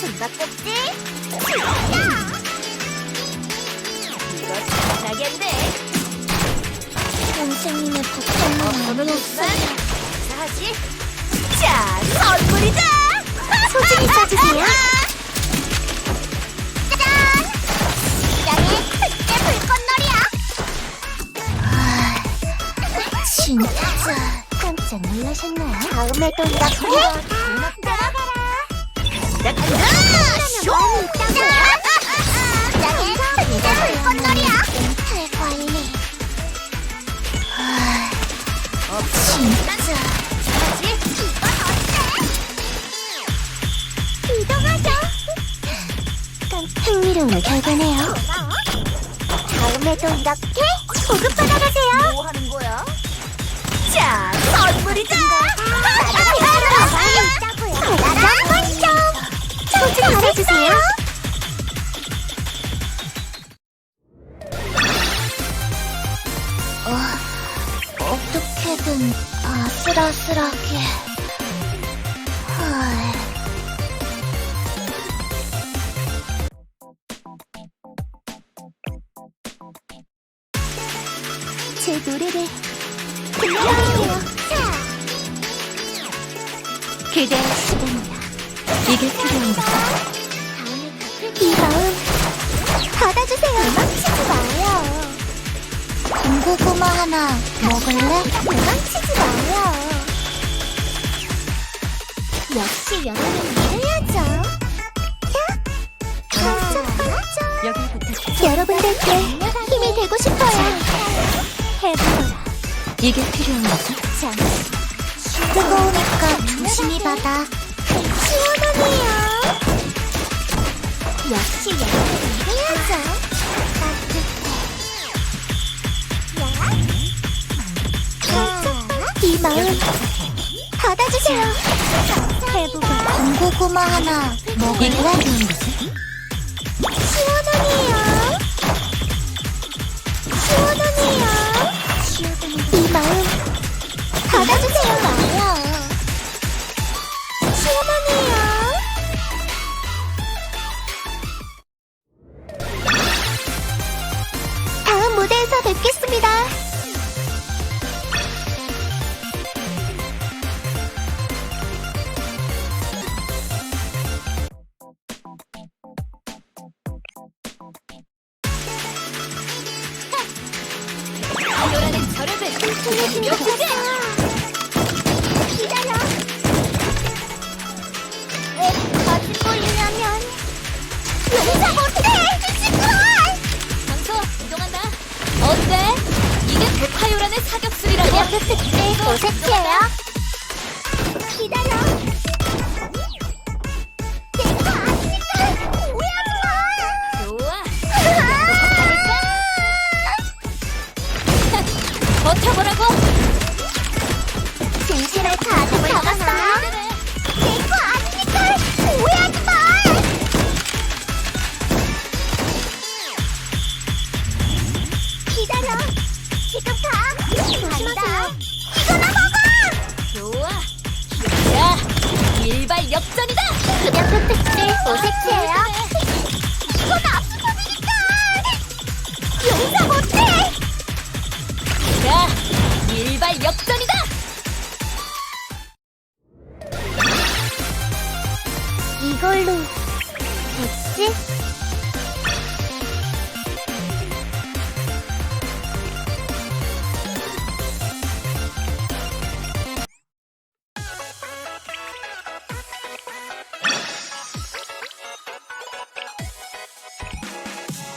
숨바꼭질 이거 잘하겠네 선생님의 걱정만 없어도 하지 자 선물이다 소중히 써주세요. 짜잔 시장의 특제 불꽃놀이야 진짜 깜짝 놀라셨나요? 다음에도 이렇게 나가 이동하자 흥미로운 결과네요 다음에도 이렇게 보급 받아가세요. 뭐 하는 거야? 자, 알아주세요. 어, 어떻게든 아슬아슬하게 헐. 제 노래를 들려드릴게요 그대 시간이다 이게 필요한 거죠 이 마음 받아주세요. 도망치지 마요. 군고구마 하나 먹을래? 도망치지 마요. 역시 연애는 이래야죠. 반짝반짝 여러분들께 힘이 되고 싶어요. 해보라. 이게 필요한 거죠? 자 뜨거우니까 조심히 받아 시원하네요 역시 이래야죠 따뜻해 이 마음. 받아주세요 해보라 군고구마 하나 먹을래? 무대에서 뵙겠습니다. 모두 특제 오색해요. 기다려. 내가 아니니까 오해하지 마. 좋아. 아! 버텨보라고. 진실을 가득 담았어 역전이다. 그냥 특제 오색해요. 이건 압수범이니까. 용서 못해. 자, 일발 역전이다. 이걸로 됐지?